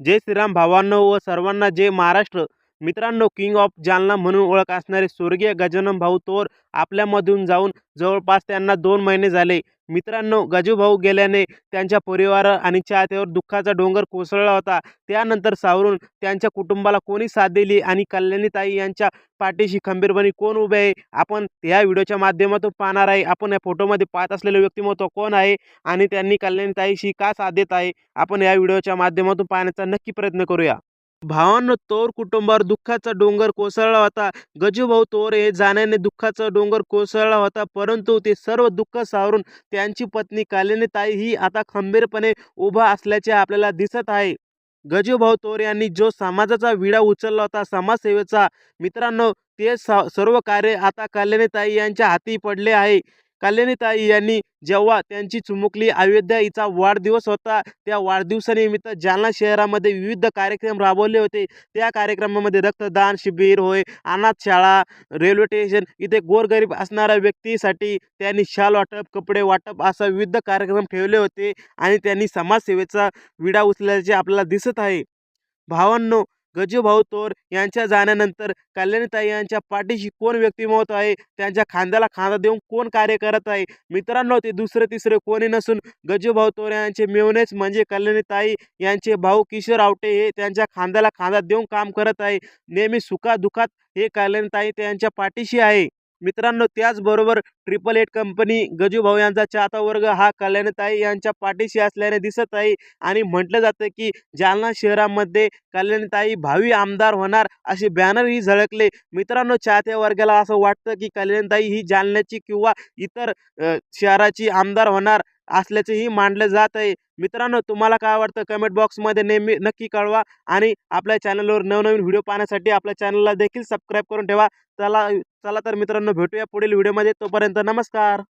जय श्रीराम भावांनो व सर्वांना जय महाराष्ट्र. मित्रांनो किंग ऑफ जालना म्हणून ओळख असणारे स्वर्गीय गजानन भाऊ तोर आपल्यामधून जाऊन जवळपास त्यांना दोन महिने झाले. मित्रांनो गजूभाऊ गेल्याने त्यांच्या परिवार आणि चाहत्यावर दुःखाचा डोंगर कोसळला होता. त्यानंतर सावरून त्यांच्या कुटुंबाला कोणी साथ दिली आणि कल्याणीताई यांच्या पाठीशी खंबीरपणे कोण उभे आहे? आपण या व्हिडिओच्या माध्यमातून पाहणार आहे. आपण या फोटोमध्ये पाहत असलेले व्यक्तिमत्व कोण आहे आणि त्यांनी कल्याणीताईशी का साथ देत आहे? आपण या व्हिडिओच्या माध्यमातून पाहण्याचा नक्की प्रयत्न करूया. भावांनो तोर कुटुंबावर दुःखाचा डोंगर कोसळला होता. गजूभाऊ तोर हे जाण्याने दुःखाचा डोंगर कोसळला होता परंतु ते सर्व दुःख सावरून त्यांची पत्नी कालिनीताई ही आता खंबीरपणे उभा असल्याचे आपल्याला दिसत आहे. गजूभाऊ तोर यांनी जो समाजाचा विडा उचलला होता समाजसेवेचा मित्रांनो ते सर्व कार्य आता कल्याणीताई यांच्या हाती पडले आहे. कल्याणीताई यांनी जेव्हा त्यांची चुमुकली अयोध्या हिचा वाढदिवस होता त्या वाढदिवसानिमित्त जालना शहरामध्ये विविध कार्यक्रम राबवले होते. त्या कार्यक्रमामध्ये रक्तदान शिबिर होय अनाथ शाळा रेल्वे स्टेशन इथे गोरगरीब असणाऱ्या व्यक्तीसाठी त्यांनी शाल वाटप कपडे वाटप असा विविध कार्यक्रम ठेवले होते आणि त्यांनी समाजसेवेचा विडा उचलल्याचे आपल्याला दिसत आहे. भावांनो गजूभाऊ तोर यांच्या जाण्यानंतर कल्याणीताई यांच्या पाठीशी कोण व्यक्तिमत्व आहे? त्यांच्या खांद्याला खांदा देऊन कोण कार्य करत आहे? मित्रांनो ते दुसरे तिसरे कोणी नसून गजूभाऊ तोर यांचे मेवणेच म्हणजे कल्याणीताई यांचे भाऊ किशोर आवटे हे त्यांच्या खांद्याला खांदा देऊन काम करत आहे. नेहमी सुखादुखात हे कल्याणीताई त्यांच्या पाठीशी आहे. मित्रांनो त्याचबरोबर ट्रिपल एट कंपनी गजूभाऊ यांचा चाहता वर्ग हा कल्याणताई यांच्या पाठीशी असल्याने दिसत आहे. आणि म्हटलं जातं की जालना शहरामध्ये कल्याणताई भावी आमदार होणार असे बॅनरही झळकले. मित्रांनो चाहत्या वर्गाला असं वाटतं की कल्याणताई ही जालन्याची किंवा इतर शहराची आमदार होणार. असल्याचेही मानलं जात आहे. मित्रांनो तुम्हाला काय वाटतं? कमेंट बॉक्समध्ये नेहमी नक्की कळवा आणि आपल्या चॅनलवर नवनवीन व्हिडिओ पाहण्यासाठी आपल्या चॅनलला देखील सबस्क्राईब करून ठेवा. चला चला तर मित्रांनो भेटूया पुढील व्हिडिओमध्ये तोपर्यंत नमस्कार.